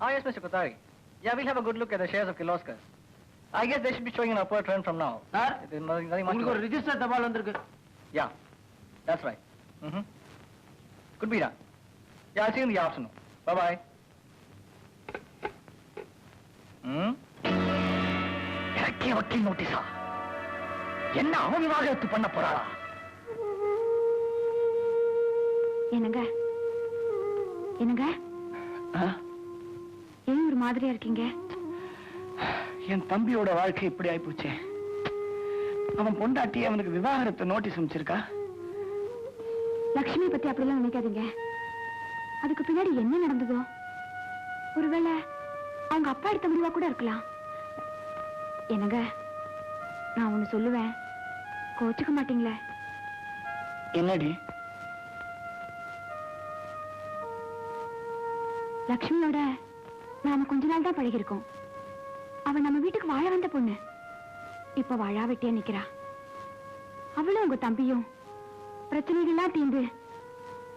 Ah, yes, Mr. Kothari. Yeah, we'll have a good look at the shares of Kirloskar. I guess they should be showing an upward trend from now. Sir There's nothing, nothing much உங்களுக்கு ஒரு. Register தபால் வந்திருக்கு Yeah, that's right. Mm-hmm. Could be done. Yeah, I'll see you in the afternoon. Bye-bye. Hmm? எனக்கே வக்கீல் நோட்டீஸா என்ன அவவிவாகத்து பண்ண போறாளா என்னங்க என்னங்க ஏன் ஒரு மாதிரியா இருக்கீங்க? என் தம்பியோட வாழ்க்கை இப்படி ஆயிப்போச்சே. அவன் பொண்டாட்டி அவனுக்கு விவாகரத்து நோட்டீஸ் அனுப்பிச்சிருக்கா? லக்ஷ்மி பத்தி அப்படிலாம் நினைக்காதீங்க. அதுக்கு பின்னாடி என்ன நடந்ததோ? ஒருவேளை அவங்க அப்பா எடுத்த முடிவா கூட இருக்கலாம். என்னங்க? நான் ஒண்ணு சொல்லுவேன். கோச்சுக்க மாட்டீங்களே? என்னடி? லக்ஷ்மியோட நாம கொஞ்ச நாள் தான் பழகிருக்கோம் அவ நம்ம வீட்டுக்கு வாழ வந்த பொண்ணு. இப்ப வாழா வெட்டியா நிக்கிறா. அவளும் உங்க தம்பியும். பிரச்சனைகள்லாம் தீந்து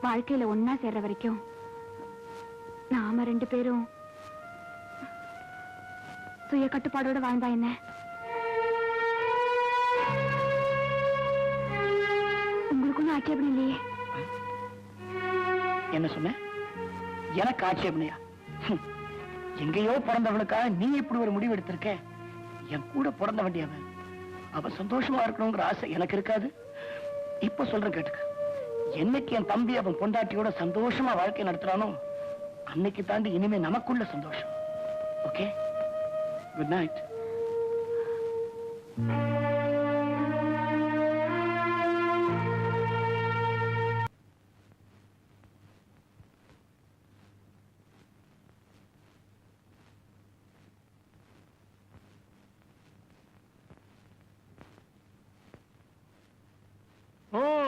வாழ்க்கையில ஒன்னா சேர்ற வரைக்கும் நாம ரெண்டு பேரும் சுய கட்டுப்பாடோட வாழ்ந்தா என்ன? உங்களுக்கு ஒன்றும் ஆட்சேபம் இல்லையே. என்ன சொன்ன? எனக்கு ஆட்சேபனையா எங்கேயோ பிறந்தவனுக்காக நீ இப்படி ஒரு முடிவு எடுத்திருக்க? என் கூட பிறந்த வேண்டியவன். அவன் சந்தோஷமா இருக்கணுங்கிற ஆசை எனக்கு இருக்காது. இப்ப சொல்றேன் கேட்டுக்க. என்னைக்கு என் தம்பி அவன் பொண்டாட்டியோட சந்தோஷமா வாழ்க்கை நடத்துறானோ அன்னைக்கு தாண்டி இனிமே நமக்குள்ள சந்தோஷம். Okay good night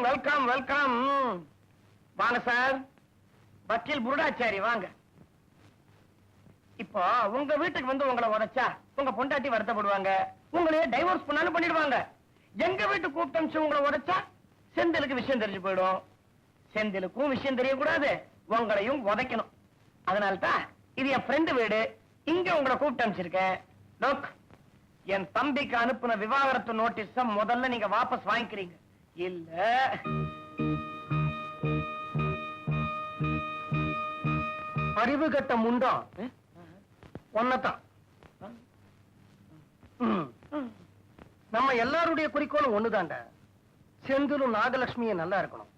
welcome welcome. வாங்க சார். வக்கீல் புருடாச்சாரி வாங்க. இப்போ உங்க வீட்டுக்கு வந்து உங்களை உடைச்சா உங்க பொண்டாட்டி வருத்தப்படுவாங்க. உங்களையே டைவோர்ஸ் பண்ணாலும் பண்ணிடுவாங்க. எங்க வீட்டுக்கு கூப்பிட்டு உங்களை உடைச்சா செந்திலுக்கு விஷயம் தெரிஞ்சு போயிடும். செந்திலுக்கும் விஷயம் தெரியக்கூடாது. உங்களையும் உதைக்கணும். அதனால்தான் இது என் ஃப்ரெண்டு வீடு. இங்க உங்களை கூப்பிட்டு அனுப்பிச்சிருக்கேன். லோக் என் தம்பிக்கு அனுப்புன விவாகரத்து நோட்டீஸ முதல்ல நீங்க வாபஸ் வாங்கிக்கிறீங்க. இல்ல. அறிவு கட்ட முண்டம் ஒன்னதான். நம்ம எல்லாருடைய குறிக்கோளும் ஒண்ணுதான்டா. செந்திலும் நாகலட்சுமியும் நல்லா இருக்கணும்.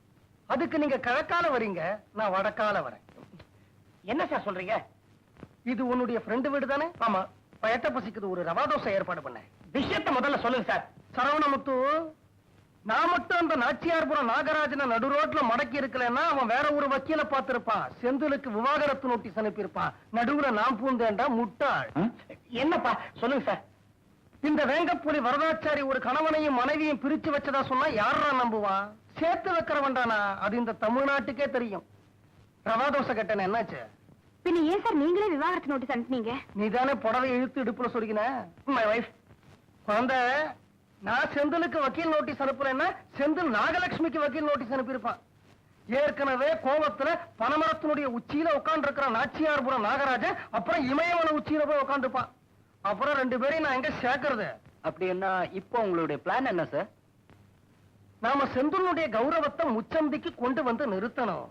அதுக்கு நீங்க கிழக்கால வரீங்க நான் வடக்கால வரேன். என்ன சார் சொல்றீங்க? இது உன்னுடைய ஃப்ரெண்டு வீடு தானே? ஆமா. பயத்த பசிக்குது ஒரு ரவா தோசை ஏற்பாடு பண்ண விஷயத்தை முதல்ல சொல்லுங்க சார். சரவணமுத்து நான் மட்டும் அந்த நாச்சியார்புரம் நாகராஜனை நடு ரோட்ல மடக்கி இருக்கலன்னா அவன் வேற ஒரு வக்கீல பார்த்திருப்பான் செந்திலுக்கு விவாகரத்து நோட்டீஸ் அனுப்பியிருப்பான் நடுவுல நான் பூந்தேன்டா முட்டாள். என்னப்பா? சொல்லுங்க சார். இந்த வேங்கப்புலி வரதாச்சாரி ஒரு கணவனையும் மனைவியும் பிரிச்சு வச்சதா சொன்னா யாரா நம்புவான்? சேர்த்து வைக்கிறவன்டானா? அது இந்த தமிழ்நாட்டுக்கே தெரியும். ரவா தோசை கட்டண என்னாச்சு? பின்ன ஏன் சார் நீங்களே விவாகரத்து நோட்டீஸ் அனுப்புனீங்க? நீ தானே புடவை இழுத்து இடுப்புல சொருகின? மை வைஃப் குழந்தை நான் செந்திலுக்கு வக்கீல் நோட்டீஸ் அனுப்புறேன்னா செந்தில் நாகலட்சுமிக்கு வக்கீல் நோட்டீஸ் அனுப்பியிருப்பான். ஏற்கனவே கோபத்துல பனமரத்தினுடைய உச்சியில உட்கார்ந்து இருக்கிற நாச்சியார்புரம் நாகராஜன் அப்புறம் இமயவன உச்சியில போய் உட்காந்துருப்பான் அப்புறம் ரெண்டு பேரையும் நான் எங்க சேர்க்கறது? அப்படி என்ன இப்போ உங்களுடைய பிளான் என்ன சார் நாம செந்திலுடைய கௌரவத்தை முச்சந்திக்கு கொண்டு வந்து நிறுத்தணும்.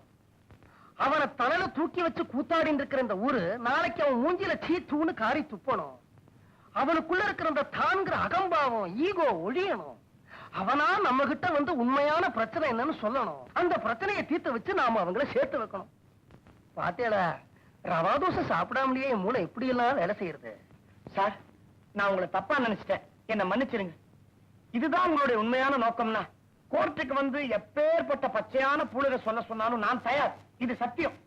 அவனை தலையில தூக்கி வச்சு கூத்தாடின்னு இருக்கிற இந்த ஊரு நாளைக்கு அவன் மூஞ்சில சீ தூணு காரி துப்பணும். அவனுக்குள்ள இருக்கிற அந்த தான்கிற அகம்பாவம் ஈகோ ஒழியணும். அவனா நம்ம கிட்ட வந்து உண்மையான பிரச்சனை என்னன்னு சொல்லணும். அந்த பிரச்சனையை தீர்த்து வச்சு நாம அவங்கள சேர்த்து வைக்கணும். பாத்தேல ரவா தோசை சாப்பிடாமலேயே என் மூளை எப்படி எல்லாம் வேலை செய்யறது சார் நான் உங்களை தப்பா நினைச்சிட்டேன். என்ன மன்னிச்சிருங்க. இதுதான் உங்களுடைய உண்மையான நோக்கம்னா. கோர்ட்டுக்கு வந்து எப்பேற்பட்ட பச்சையான புழுக சொல்ல சொன்னாலும் நான் தயார். இது சத்தியம்.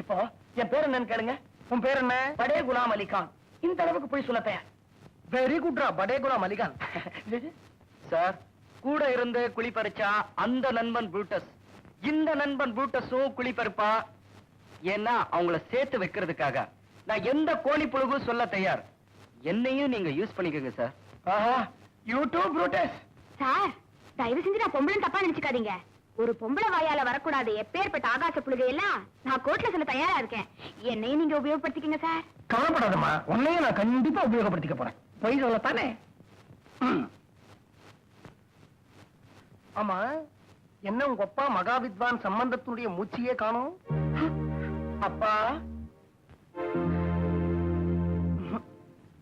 இப்போ என் பேர் என்னன்னு கேளுங்க. உன் பேர் என்ன? படே குலாம் அலிகான் இந்த அளவுக்கு போய் சொல்ல தயார். வெரி குட்ரா படே குலாம் அலிகான் சார் கூட இருந்து குழி பறிச்சா அந்த நண்பன் புரூட்டஸ் இந்த நண்பன் புரூட்டஸும் குழி பறிப்பா ஏன்னா அவங்கள சேர்த்து வைக்கிறதுக்காக நான் எந்த கோழி புழுகும் சொல்ல தயார் என்னையும் நீங்க யூஸ் பண்ணிக்கோங்க சார் ஆஹா யூ டூ ப்ரூட்டஸ் சார் தயவு செஞ்சு நான் பொம்பளை தப்பா நினைச்சுக்காதீங்க ஒரு பொம்பளை வாயால வரக்கூடாது எப்பேற்பட்ட ஆகாச புழுகை எல்லாம் நான் கோர்ட்ல சொல்ல தயாரா இருக்கேன் என்னையும் நீங்க உபயோகப்படுத்திக்கங்க சார் கவலைப்படாதம்மா உன்னையும் நான் கண்டிப்பா உபயோகப்படுத்திக்க போறேன் பொய் சொல்லத்தானே. ஆமா என்ன உங்க அப்பா மகாவித்வான் சம்பந்தத்தினுடைய மூச்சியே காணும்? அப்பா.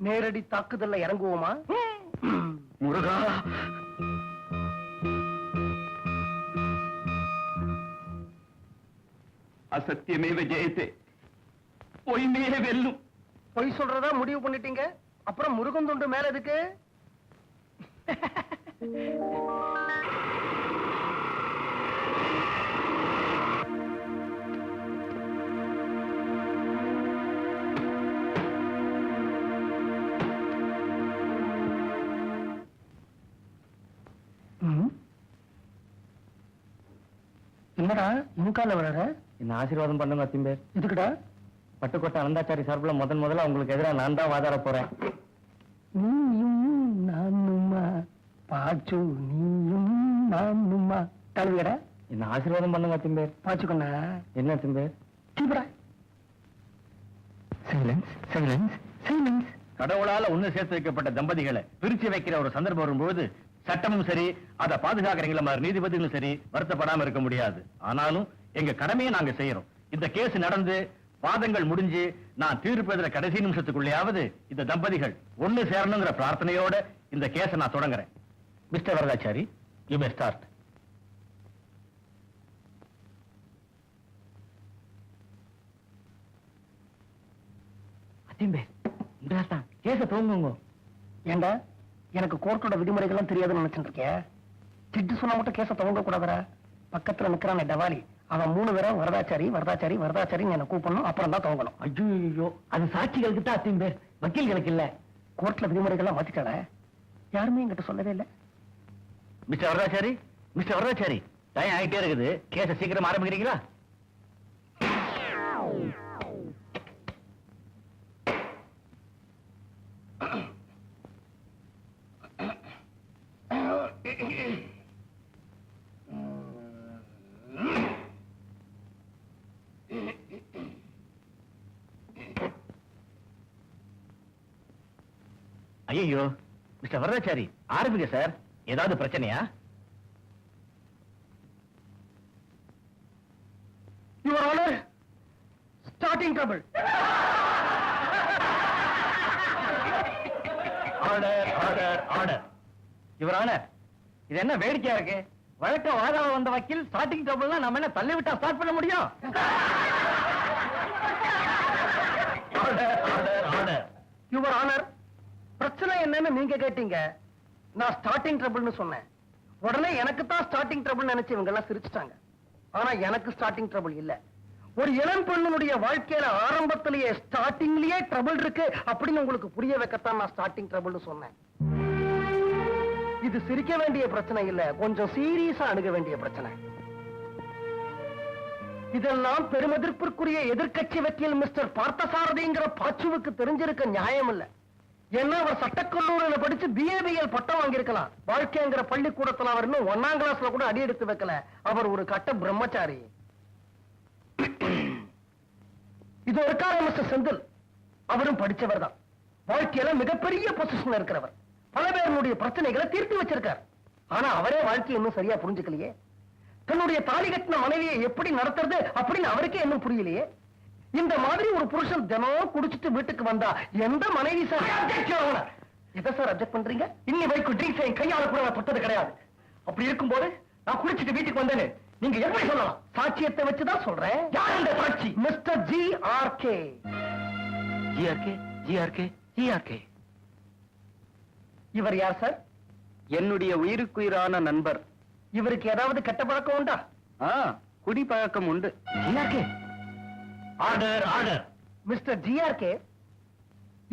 நேரடி தாக்குதல்ல இறங்குவோமா? முருகா. அசத்தியமேவ ஜெயத்தே பொய்மையே வெல்லும். பொய் சொல்றதா முடிவு பண்ணிட்டீங்க? அப்புறம் முருகன் துண்டு மேல எதுக்கு. என்னடா இன்கால வளர என்ன ஆசீர்வாதம் பண்ணுங்க அத்திம்பேர் பட்டுக்கோட்டை அனந்தாச்சாரி சார்பில் முதன் முதல்ல உங்களுக்கு எதிராக நான் தான் வாதாட போறேன். நீயும் நானுமா? பாச்சு நீயும் நானுமா? தழுவிடா என்ன ஆசீர்வாதம் பண்ணுங்க அத்திம்பேர் பாச்சுக்கண்ணா. என்ன அத்திம்பேர் சீப்படா. சைலன்ஸ் சைலன்ஸ் சைலன்ஸ் கடவுளால ஒண்ணு சேர்த்து வைக்கப்பட்ட தம்பதிகளை பிரிச்சு வைக்கிற ஒரு சந்தர்ப்பம் வரும்போது சட்டமும் சரி அதை பாதுகாக்கிறீங்களா மாதிரி நீதிபதிகளும் சரி வருத்தப்படாம இருக்க முடியாது. ஆனாலும் எங்க கடமையை நாங்க செய்யறோம். இந்த கேஸ் நடந்து வாதங்கள் முடிஞ்சு நான் தீர்ப்பு கடைசி நிமிஷத்துக்குள்ளேயாவது இந்த தம்பதிகள் ஒண்ணு சேரணுங்கிற பிரார்த்தனையோட இந்த கேஸை நான் தொடங்குறேன். Mister Varadachari you may start கேஸை துவங்குங்க. ஏண்டா? எனக்கு கோர்ட்டோட விதிமுறைகள்லாம் தெரியாதுன்னு நினைச்சிட்டு இருக்கேன் ஜட்ஜு சொன்னா மட்டும் கேஸ துவங்க கூடாதரா பக்கத்துல நிக்கிறானே டவாலி. அவன் மூணு பேரும் வரதாச்சாரி வரதாச்சாரி வரதாச்சாரின்னு என்ன கூப்பிடணும் அப்புறம் தான் துவங்கணும். ஐயோ அது சாட்சிகளுக்கு தான் அத்திம்பேர் வக்கீல்களுக்கு இல்ல. கோர்ட்ல விதிமுறைகள்லாம் மாத்திட்டாட யாருமே என்கிட்ட சொல்லவே இல்லை. Mister Varadachari mister Varadachari time ஆகிட்டே இருக்குது. கேஸ சீக்கிரம் ஆரம்பிக்கிறீங்களா? ஐயோ மிஸ்டர் வரதாச்சாரி ஆரம்பிங்க சார். ஏதாவது பிரச்சனையா? Your honour starting trouble order order order இவர் ஆனர் இது என்ன வேடிக்கையா இருக்கு? வழக்க வாதாட வந்த வக்கீல் ஸ்டார்டிங் ட்ரபிள்னா நம்ம என்ன தள்ளி விட்டா ஸ்டார்ட் பண்ண முடியும்? Order order order your honour பிரச்சனை என்னன்னு நீங்க கேட்டீங்க. நான் ஸ்டார்டிங் ட்ரபிள்னு சொன்னேன். உடனே எனக்கு தான் ஸ்டார்டிங் ட்ரபிள் நினைச்சு இவங்க எல்லாம் சிரிச்சிட்டாங்க. ஆனா எனக்கு ஸ்டார்டிங் ட்ரபிள் இல்ல. ஒரு இளம் பெண்ணுடைய வாழ்க்கையில ஆரம்பத்திலேயே ஸ்டார்டிங்லயே ட்ரபிள் இருக்கு அப்படின்னு உங்களுக்கு புரிய வைக்கத்தான் நான் ஸ்டார்டிங் ட்ரபிள்னு சொன்னேன். இது சிரிக்க வேண்டிய பிரச்சனை இல்ல கொஞ்சம் சீரியஸா அணுக வேண்டிய பிரச்சனை. இதெல்லாம் பெருமதிப்பிற்குரிய எதிர்கட்சி வக்கீல் மிஸ்டர் பார்த்தசாரதிங்கிற பாச்சுவுக்கு தெரிஞ்சிருக்க நியாயம் இல்லை. ஏன்னா அவர் சட்டக்கல்லூரியில படிச்சு பிஏபிஎல் பட்டம் வாங்கியிருக்கலாம். வாழ்க்கைங்கிற பள்ளிக்கூடத்துல அவர் இன்னும் ஒன்னாம் கிளாஸ்ல கூட அடி எடுத்து வைக்கல. அவர் ஒரு கட்ட பிரம்மச்சாரி. இது ஒரு மிஸ்டர் செந்தில். அவரும் படிச்சவர் தான். வாழ்க்கையில மிகப்பெரிய பொசிஷன் இருக்கிறவர். பல பேருடைய பிரச்சனைகளை தீர்த்து வச்சிருக்கார். ஆனா அவரே வாழ்க்கையை இன்னும் சரியா புரிஞ்சுக்கலையே. தன்னுடைய தாலி கட்டின மனைவியை எப்படி நடத்துறது அப்படின்னு அவருக்கே இன்னும் புரியலையே. இந்த மாதிரி ஒரு புருஷன் தினம் குடிச்சிட்டு வீட்டுக்கு வந்தா எந்த மனைவி சார் எதை சார் அப்செக்ட் பண்றீங்க? இன்னி வரைக்கும் ட்ரிங்க்ஸ் என் கையால கூட நான் தொட்டது கிடையாது. அப்படி இருக்கும்போது நான் குடிச்சிட்டு வீட்டுக்கு வந்தேன்னு நீங்க எப்படி சொல்லலாம்? சாட்சியத்தை வச்சுதான் சொல்றேன். யார் இந்த சாட்சி? Mister G R K. GRK GRK GRK இவர் யார் சார்? என்னுடைய உயிருக்குயிரான நண்பர். இவருக்கு ஏதாவது கெட்ட பழக்கம் உண்டா? ஆ குடிப்பழக்கம் உண்டு. GRK order order mister GRK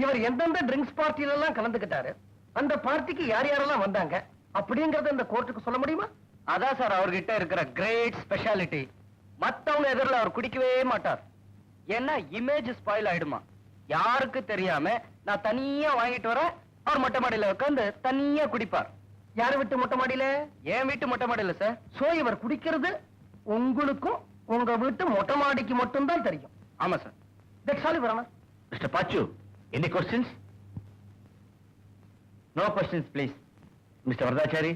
இவர் எந்தெந்த ட்ரிங்க்ஸ் பார்ட்டில எல்லாம் கலந்துக்கிட்டாரு அந்த பார்ட்டிக்கு யார் யாரெல்லாம் வந்தாங்க அப்படிங்கறத இந்த கோர்ட்டுக்கு சொல்ல முடியுமா? அதான் சார் அவர்கிட்ட இருக்கிற கிரேட் ஸ்பெஷாலிட்டி மத்தவங்க எதிரில் அவர் குடிக்கவே மாட்டார். ஏன்னா இமேஜ் ஸ்பாயில் ஆயிடுமா? யாருக்கு தெரியாம நான் தனியா வாங்கிட்டு வரேன் அவர் மொட்டை மாடியில உட்கார்ந்து தனியா குடிப்பார். யாரு விட்டு மொட்டை மாடியில? என் வீட்டு மொட்டை மாடல சார். சோ இவர் குடிக்கிறது உங்களுக்கும் உங்க வீட்டு மொட்டை மாடிக்கு மட்டும்தான் தெரியும். ஆமா sir that's all your honour mister Pachu any questions no questions please mister Varadachari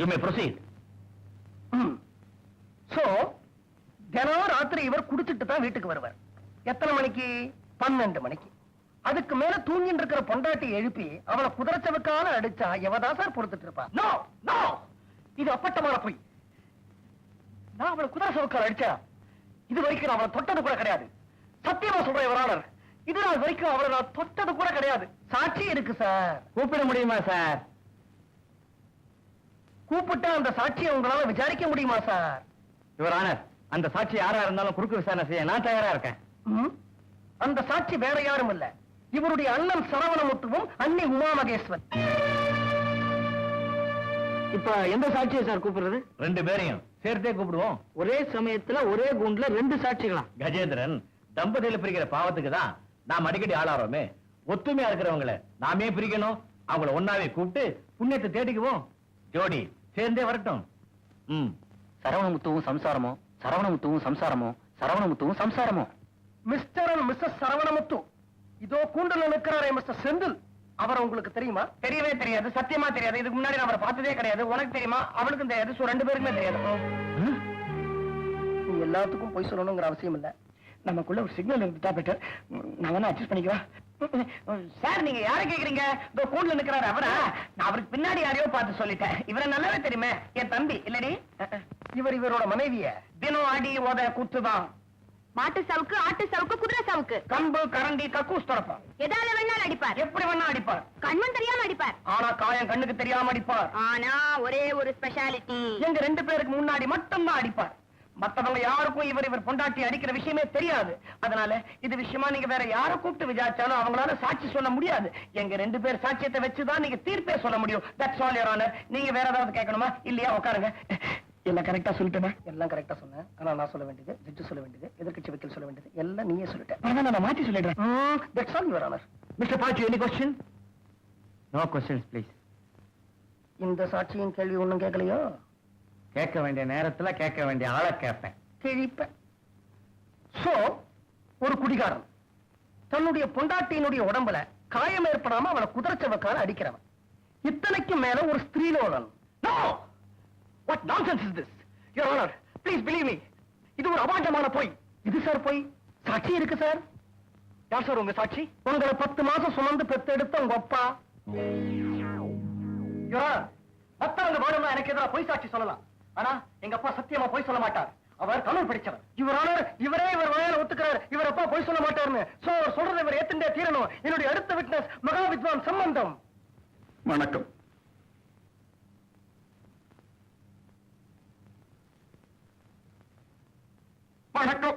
you may proceed so தினம் ராத்திரி இவர் குடிச்சிட்டு தான் வீட்டுக்கு வருவார். எத்தனை மணிக்கு? பன்னெண்டு மணிக்கு. அதுக்கு மேல தூங்கிட்டு இருக்கிற பொண்டாட்டி எழுப்பி அவளை குதிரைச்சவுக்கால அடிச்சா எவதான் சார் பொறுத்துட்டு இருப்பா? நோ நோ இது அப்பட்டமான பொய். நான் அவளை குதிரை சவுக்கால் அடிச்சா இது வரைக்கும் அவளை தொட்டது கூட கிடையாது. சத்தியமா சொல்றேன் இது நாள் வரைக்கும் அவளை நான் தொட்டது கூட கிடையாது. சாட்சி இருக்கு சார். கூப்பிட முடியுமா சார்? கூப்பிட்டா அந்த சாட்சியை உங்களால விசாரிக்க முடியுமா சார்? யுவர் ஆனர் அந்த சாட்சி யாரா இருந்தாலும் குறுக்கு விசாரணை செய்ய நான் தயாரா இருக்கேன்? அந்த சாட்சி வேற யாரும் இல்ல. இவருடைய அண்ணன் சரவணமுத்துவும் அண்ணி உமா மகேஸ்வரன் இப்ப எந்த சாட்சியை சார் கூப்பிடுறது? ரெண்டு பேரையும் சேர்த்தே கூப்பிடுவோம். ஒரே சமயத்துல ஒரே குண்டுல ரெண்டு சாட்சிகளா கஜேந்திரன் தம்பதியில பிரிக்கிற பாவத்துக்கு தான் நாம் அடிக்கடி ஆளாறோமே ஒத்துமையா இருக்கிறவங்கள நாமே பிரிக்கணும். அவங்கள ஒன்னாவே கூப்பிட்டு புண்ணியத்தை தேடிக்குவோம். ஜோடி சேர்ந்தே வரட்டும். ம். சரவணமுத்துவும் சம்சாரமோ? சரவணமுத்துவும் சம்சாரமோ? சரவணமுத்துவும் சம்சாரமோ? Mister and Mrs Saravanamuthu. இதோ கூண்டுல நிற்கிறாரே மிஸ்டர் செந்தில். அவர் உங்களுக்கு தெரியுமா? தெரியவே தெரியாது. சத்தியமா தெரியாது. இதுக்கு முன்னாடி நான் அவரை பார்த்ததே கிடையாது. உனக்கு தெரியுமா? அவனுக்கும் தெரியாது. ரெண்டு பேருக்குமே தெரியாது. எல்லாத்துக்கும் போய் சொல்லணுங்கிற அவசியம் இல்ல. நமக்குள்ள ஒரு சிக்னல் இருந்துட்டா பெட்டர்? நான் வேணா அட்ஜஸ்ட் பண்ணிக்குவா? சார் நீங்க யார கேக்குறீங்க? இந்த கூண்டுல நிக்கிறாரு அவரா? நான் அவருக்கு பின்னாடி யாரையோ பார்த்து சொல்லிட்டேன். இவரை நல்லாவே தெரியுமே. என் தம்பி இல்லடி? இவர் இவரோட மனைவிய. தினம் அடி ஓத குத்துதான். மாட்டு சவுக்கு ஆட்டு சவுக்கு குதிரை சவுக்கு. கம்பு கரண்டி கக்கூஸ் திறப்பான். எதால வேணாலும் அடிப்பார். எப்படி வேணா அடிப்பார். கண்மண் தெரியாம அடிப்பார். ஆனா காயம் கண்ணுக்கு தெரியாம அடிப்பார். ஆனா ஒரே ஒரு ஸ்பெஷாலிட்டி எங்க ரெண்டு பேருக்கு முன்னாடி மட்டும்தான் அடிப்பார். மத்தவங்க யாருக்கும் இவர் இவர் பொண்டாட்டி அடிக்கிற விஷயமே தெரியாது. அதனால இது விஷயமா நீங்க வேற யார கூப்பிட்டு விசாரிச்சாலும் அவங்களால சாட்சி சொல்ல முடியாது. எங்க ரெண்டு பேர் சாட்சியத்தை வச்சுதான் நீங்க தீர்ப்பே சொல்ல முடியும். தட்ஸ் ஆல் யுவர் ஆனர் நீங்க வேற ஏதாவது கேட்கணுமா? இல்லையா? உட்காருங்க. எல்லாம் கரெக்டா சொல்லிட்டேனா? எல்லாம் கரெக்டா சொன்னேன். ஆனா நான் சொல்ல வேண்டியது ஜட்ஜு சொல்ல வேண்டியது எதிர்க்கட்சி வக்கீல் சொல்ல வேண்டியது எல்லாம் நீயே சொல்லிட்டேன். நான் மாத்தி சொல்லிடுறேன். That's all your honour mister Pachu any question no questions please இந்த சாட்சியும் கேள்வி ஒண்ணும் கேட்கலையோ? கேட்க வேண்டிய நேரத்துல கேட்க வேண்டிய ஆளை கேட்பேன். கிழிப்ப சோ ஒரு குடிகாரன். தன்னுடைய பொண்டாட்டியினுடைய உடம்புல காயம் ஏற்படாம அவனை குதிரைச்சவக்கால அடிக்கிறவன். இத்தனைக்கும் மேல ஒரு ஸ்திரீலோலன். What nonsense is this your honour please believe me இது ஒரு அபாண்டமான பொய். இது சார் போய்? சாட்சி இருக்கு சார். யார் சார் உங்க சாட்சி? உங்களை பத்து மாசம் சுமந்து பெத்தெடுத்த உங்க அப்பா. யுவர் ஆனர் மத்தவங்க வேணும்னா எனக்கு எதிராக பொய் சாட்சி சொல்லலாம். ஆனா எங்க அப்பா சத்தியமா பொய் சொல்ல மாட்டார். அவர் படிச்சவர். இவர் இவரே இவர் வாயால ஒத்துக்கிறார். இவர் அப்பா போய் சொல்ல மாட்டாருன்னு சோ அவர் சொல்றதை இவர் ஏத்துண்டே தீரணும். என்னுடைய அடுத்த விட்னஸ் மகா வித்வான் சம்பந்தம். வணக்கம். வணக்கம்.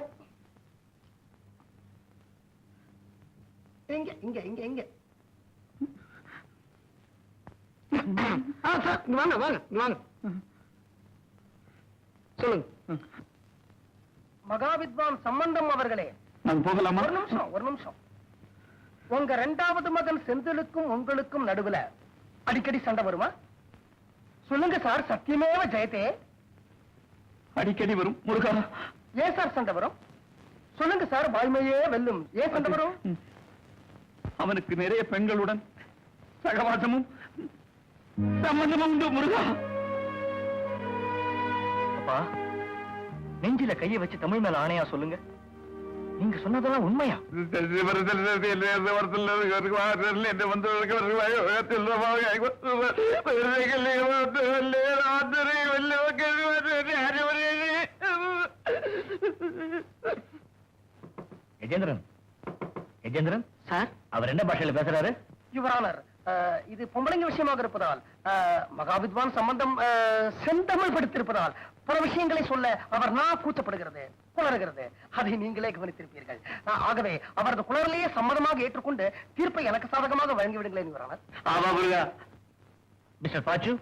இங்க இங்க இங்க இங்க வாங்க வாங்க வாங்க. சொல்லுங்க. மகா வித்வான் சம்பந்தம் அவர்களே. போகலாமா? ஒரு நிமிஷம் ஒரு நிமிஷம். உங்க ரெண்டாவது மகன் செந்திலுக்கும் உங்களுக்கும் நடுவுல அடிக்கடி சண்டை வருமா? சொல்லுங்க சார் சத்தியமேவ ஜெயத்தே. அடிக்கடி வரும். முருகா. ஏன் சார் சண்டை வரும்? சொல்லுங்க சார் வாய்மையே வெல்லும். ஏன் சண்டை வரும்? அவனுக்கு நிறைய பெண்களுடன் சகவாசமும் சம்பந்தமும் உண்டு முருகா. அப்பா. நெஞ்சில கைய வச்சு தமிழ் மேல ஆணையா சொல்லுங்க. நீங்க சொன்னதெல்லாம் உண்மையா? கஜேந்திரன் கஜேந்திரன் சார்? அவர் என்ன பாஷையில பேசுறாரு? யுவரானர் இது பொம்பளைங்க விஷயமாக இருப்பதால் அஹ், மகா வித்வான் சம்பந்தம் செந்தமிழ் படுத்திருப்பதால் பல விஷயங்களை சொல்ல அவர் நான் கூச்சப்படுகிறது குளறுகிறது அதை நீங்களே கவனித்திருப்பீர்கள். ஆகவே அவரது குளரிலேயே சம்மதமாக ஏற்றுக்கொண்டு தீர்ப்பை எனக்கு சாதகமாக வழங்கி விடுங்களேன் யுவரானர் ஆமா முருகா. மிஸ்டர் பாச்சு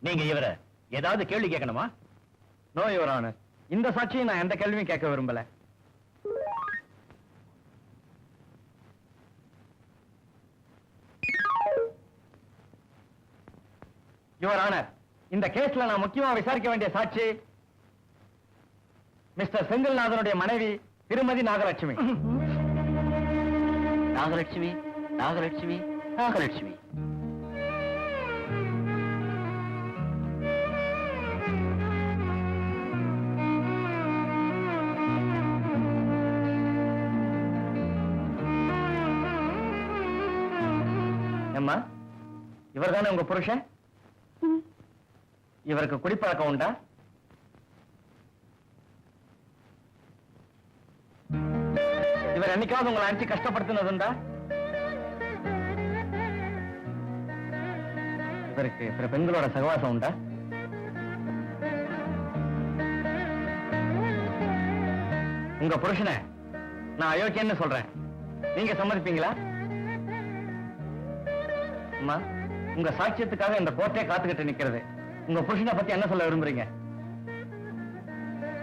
நீங்க இவரை ஏதாவது கேள்வி கேட்கணுமா? No your honour. இந்த சாட்சியை நான் எந்த கேள்வியும் கேட்க விரும்பல. யுவர் ஆனர் இந்த கேஸ்ல நான் முக்கியமா விசாரிக்க வேண்டிய சாட்சி மிஸ்டர் செந்தில்நாதனுடைய மனைவி திருமதி நாகலட்சுமி. நாகலட்சுமி நாகலட்சுமி நாகலட்சுமி. ஏம்மா இவர் தானே உங்க புருஷன்? இவருக்கு குடிப்பழக்கம் உண்டா? இவர் என்னைக்காவது உங்களை அடிச்சு கஷ்டப்படுத்தினது உண்டா? இவருக்கு பிற பெண்களோட சகவாசம் உண்டா? உங்க புருஷனை நான் அயோக்கியன்னு சொல்றேன். நீங்க சம்மதிப்பீங்களா? அம்மா உங்க சாட்சியத்துக்காக இந்த கோர்ட்டே காத்துக்கிட்டு நிக்கிறது. உங்க புருஷனை பத்தி என்ன சொல்ல விரும்புறீங்க?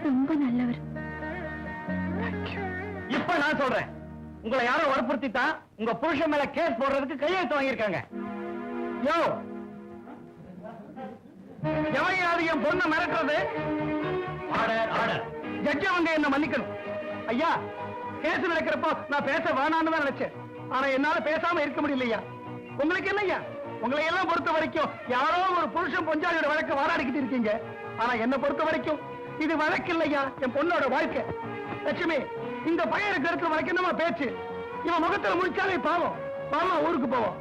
ரொம்ப நல்லவர். இப்ப நான் சொல்றேன். உங்களை யாரோ வற்புறுத்தித்தான் உங்க புருஷன் மேல கேஸ் போடுறதுக்கு கையெழுத்து வாங்கியிருக்காங்க. யோ! எவையாவது என் பொண்ணை மிரட்டுறது? ஆர்டர் ஆர்டர் ஜட்ஜ வந்து என்ன மன்னிக்கணும். ஐயா கேஸ் நடக்கிறப்போ நான் பேச வேணாம்னு தான் நினைச்சேன். ஆனா என்னால பேசாம இருக்க முடியலையா? உங்களுக்கு என்னய்யா? உங்களை எல்லாம் பொறுத்த வரைக்கும் யாரோ ஒரு புருஷன் பொஞ்சாலியோட வழக்க வாராடிக்கிட்டு இருக்கீங்க. ஆனா என்ன பொறுத்த வரைக்கும் இது வழக்கு இல்லையா என் பொண்ணோட வாழ்க்கை. லட்சுமி இந்த பையனுக்கு இருக்கிற வழக்கு என்னமா பேச்சு? இவன் முகத்துல முடிச்சாலே பாவம். பாமா ஊருக்கு போவோம்.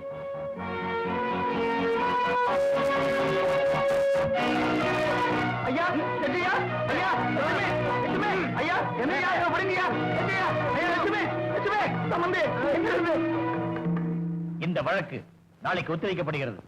ஐயா லட்சுமியா ஐயா லட்சுமி ஐயா என்னையா இதை ஐயா லட்சுமி லட்சுமி. சம்பந்தி இந்த வழக்கு நாளைக்கு ஒத்திவைக்கப்படுகிறது.